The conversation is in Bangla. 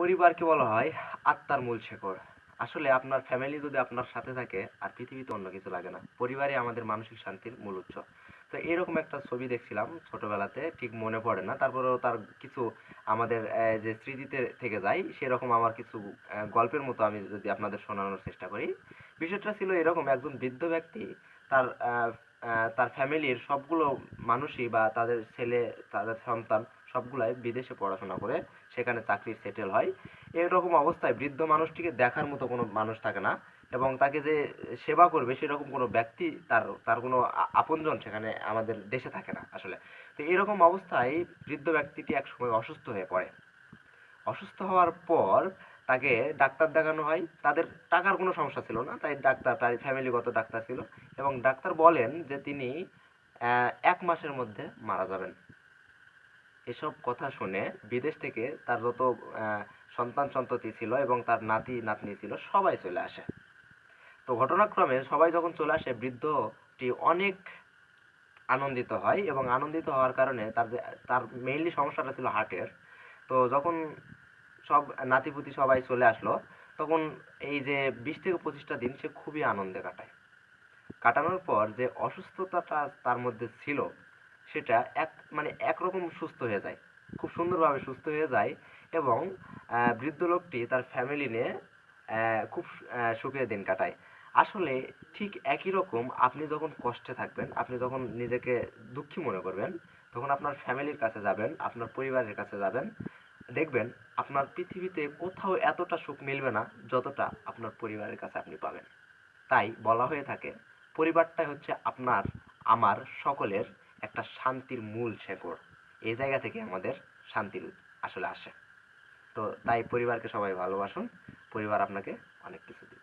পরিবারকে বলা হয় আত্মার মূল শেকড়। আসলে আপনার ফ্যামিলি যদি আপনার সাথে থাকে, আর পৃথিবীতে অন্য কিছু লাগে না। পরিবারই আমাদের মানসিক শান্তির মূল উৎস। তো এরকম একটা ছবি দেখছিলাম ছোটবেলাতে, ঠিক মনে পড়ে না। তারপরেও তার কিছু আমাদের যে স্মৃতিতে থেকে যায়, সেরকম আমার কিছু গল্পের মতো আমি যদি আপনাদের শোনানোর চেষ্টা করি। বিষয়টা ছিল এরকম, একজন বৃদ্ধ ব্যক্তি তার তার ফ্যামিলির সবগুলো মানুষই বা তাদের ছেলে, তাদের সন্তান সবগুলাই বিদেশে পড়াশোনা করে সেখানে চাকরি সেটেল হয়। এরকম অবস্থায় বৃদ্ধ মানুষটিকে দেখার মতো কোনো মানুষ থাকে না এবং তাকে যে সেবা করবে সেরকম কোনো ব্যক্তি তার তার কোনো আপনজন সেখানে আমাদের দেশে থাকে না আসলে। তো এরকম অবস্থায় বৃদ্ধ ব্যক্তিটি এক সময় অসুস্থ হয়ে পড়ে। অসুস্থ হওয়ার পর তাকে ডাক্তার দেখানো হয়। তাদের টাকার কোনো সমস্যা ছিল না, তাই ডাক্তার, তার ফ্যামিলিগত ডাক্তার ছিল এবং ডাক্তার বলেন যে তিনি এক মাসের মধ্যে মারা যাবেন। এসব কথা শুনে বিদেশ থেকে তার যত সন্তান সন্ততি ছিল এবং তার নাতি, নাতনি ছিল, সবাই চলে আসে। তো ঘটনাক্রমে সবাই যখন চলে আসে, বৃদ্ধটি অনেক আনন্দিত হয় এবং আনন্দিত হওয়ার কারণে তার তার মেইনলি সমস্যাটা ছিল হার্টের তো যখন সব নাতিপুতি সবাই চলে আসলো। তখন এই যে বিশ থেকে পঁচিশটা দিন সে খুবই আনন্দে কাটায়। কাটানোর পর যে অসুস্থতাটা তার মধ্যে ছিল, সেটা এক মানে একরকম সুস্থ হয়ে যায়। খুব সুন্দরভাবে সুস্থ হয়ে যায় এবং বৃদ্ধ লোকটি তার ফ্যামিলি নিয়ে খুব সুখে দিন কাটায়। আসলে ঠিক একই রকম আপনি যখন কষ্টে থাকবেন, আপনি যখন নিজেকে দুঃখী মনে করবেন, তখন আপনার ফ্যামিলির কাছে যাবেন, আপনার পরিবারের কাছে যাবেন দেখবেন আপনার পৃথিবীতে কোথাও এতটা সুখ মিলবে না যতটা আপনার পরিবারের কাছে আপনি পাবেন। তাই বলা হয়ে থাকে, পরিবারটাই হচ্ছে আপনার, আমার সকলের একটা শান্তির মূল শেকড়। এই জায়গা থেকে আমাদের শান্তির আসলে আসে। তো তাই পরিবারকে সবাই ভালোবাসুন। পরিবার আপনাকে অনেক কিছু দিবে